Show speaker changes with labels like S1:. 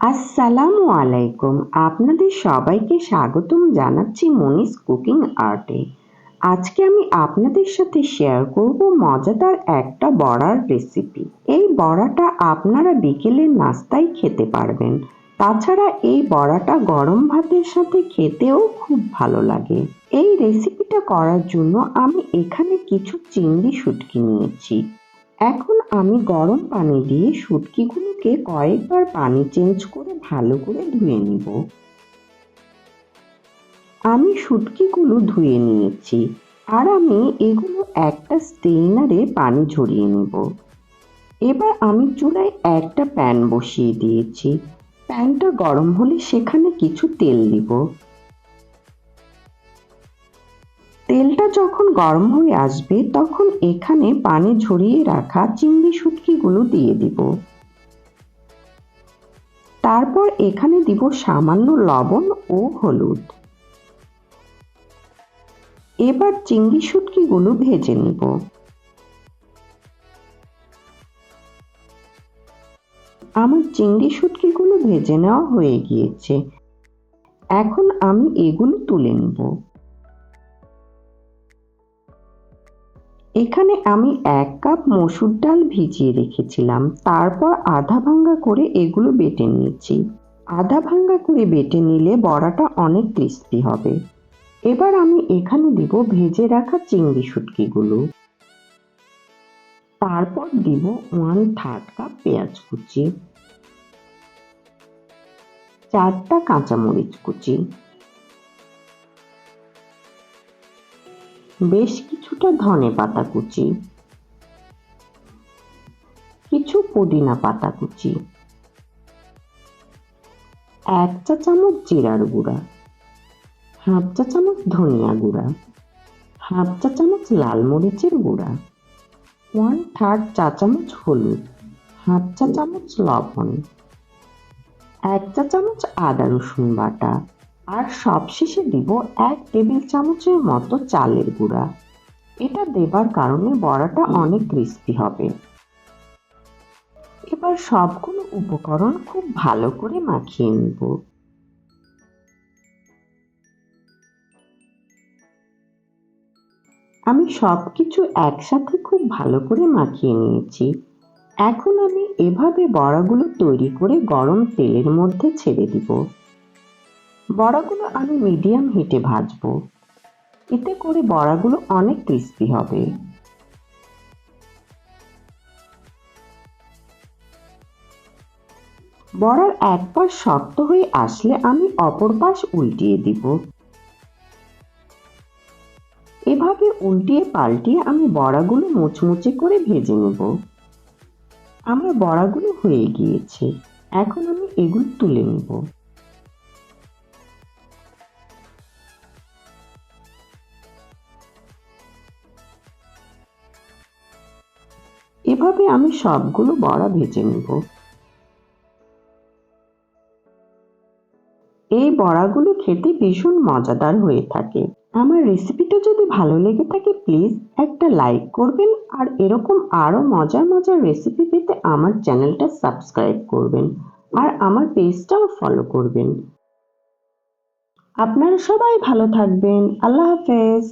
S1: আসসালামু আলাইকুম। আপনাদের সবাইকে স্বাগতম জানাচ্ছি মনিস কুকিং আর্টে। আজকে আমি আপনাদের সাথে শেয়ার করব মজাদার একটা বড়ার রেসিপি। এই বড়াটা আপনারা বিকেলের নাস্তায় খেতে পারবেন। তাছাড়া এই বড়াটা গরম ভাতের সাথে খেতেও খুব ভালো লাগে। এই রেসিপিটা করার জন্য আমি এখানে কিছু চিংড়ি শুটকি নিয়েছি। এখন আমি গরম পানি দিয়ে শুটকিগুলোকে কয়েকবার পানি চেঞ্জ করে ভালো করে ধুয়ে নিব। আমি শুটকিগুলো ধুয়ে নিয়েছি আর আমি এগুলো একটা স্টেইনারে পানি ঝরিয়ে নেব। এবার আমি চুলায় একটা প্যান বসিয়ে দিয়েছি। প্যানটা গরম হলে সেখানে কিছু তেল দিব। তেলটা যখন গরম হয়ে আসবে তখন এখানে পানি ঝরিয়ে রাখা চিংড়ি শুটকিগুলো দিয়ে দিব। তারপর এখানে দিব সামান্য লবণ ও হলুদ। এবার চিংড়ি শুটকিগুলো ভেজে নিব। আমার চিংড়ি শুটকিগুলো ভেজে নেওয়া হয়ে গিয়েছে। এখন আমি এগুলো তুলে নেব। এখানে আমি এক কাপ মসুর ডাল ভিজিয়ে রেখেছিলাম। তারপর আধা ভাঙ্গা করে এগুলো বেটে নিয়েছি। আধা ভাঙ্গা করে বেটে নিলে বড়াটা অনেক ক্রিস্পি হবে। এবার আমি এখানে দিব ভেজে রাখা চিংড়ি শুটকিগুলো। তারপর দিব ওয়ান থার্ড কাপ পেঁয়াজ কুচি। চারটা কাঁচামরিচ কুচি। বেশ কিছুটা ধনে পাতা কুচি, কিছু পুদিনা পাতা কুচি, এক চা চামচ জিরার গুঁড়া, হাফ চা চামচ ধনিয়া গুঁড়া, হাফ চা চামচ লাল মরিচের গুঁড়া, ওয়ান থার্ড চা চামচ হলুদ, হাফ চা চামচ লবণ, এক চা চামচ আদা রসুন বাটা আর সবশেষে দিব এক টেবিল চামচের মতো চালের গুঁড়া। এটা দেবার কারণে বড়াটা অনেক ক্রিস্পি হবে। এবার সবগুলো উপকরণ খুব ভালো করে মাখিয়ে নিব। আমি সব কিছু একসাথে খুব ভালো করে মাখিয়ে নিয়েছি। এখন আমি এভাবে বড়াগুলো তৈরি করে গরম তেলের মধ্যে ছেড়ে দিব। বড়াগুলো আমি মিডিয়াম হিটে ভাজবো। এতে করে বড়াগুলো অনেক ক্রিস্পি হবে। বড়ার এক পাশ শক্ত হয়ে আসলে আমি অপর পাশ উল্টিয়ে দিব। এভাবে উল্টিয়ে পাল্টিয়ে আমি বড়াগুলো মুচমুচে করে ভেজে নেব। আমার বড়াগুলো হয়ে গিয়েছে। এখন আমি এগুলো তুলে নেব। এভাবে আমি সবগুলো বড়া ভেজে নেব। এই বড়াগুলো খেতে ভীষণ মজাদার হয়ে থাকে। আমার রেসিপিটা যদি ভালো লেগে থাকে, প্লিজ একটা লাইক করবেন আর এরকম আরও মজার মজার রেসিপি পেতে আমার চ্যানেলটা সাবস্ক্রাইব করবেন আর আমার পেজটাও ফলো করবেন। আপনারা সবাই ভালো থাকবেন। আল্লাহ হাফেজ।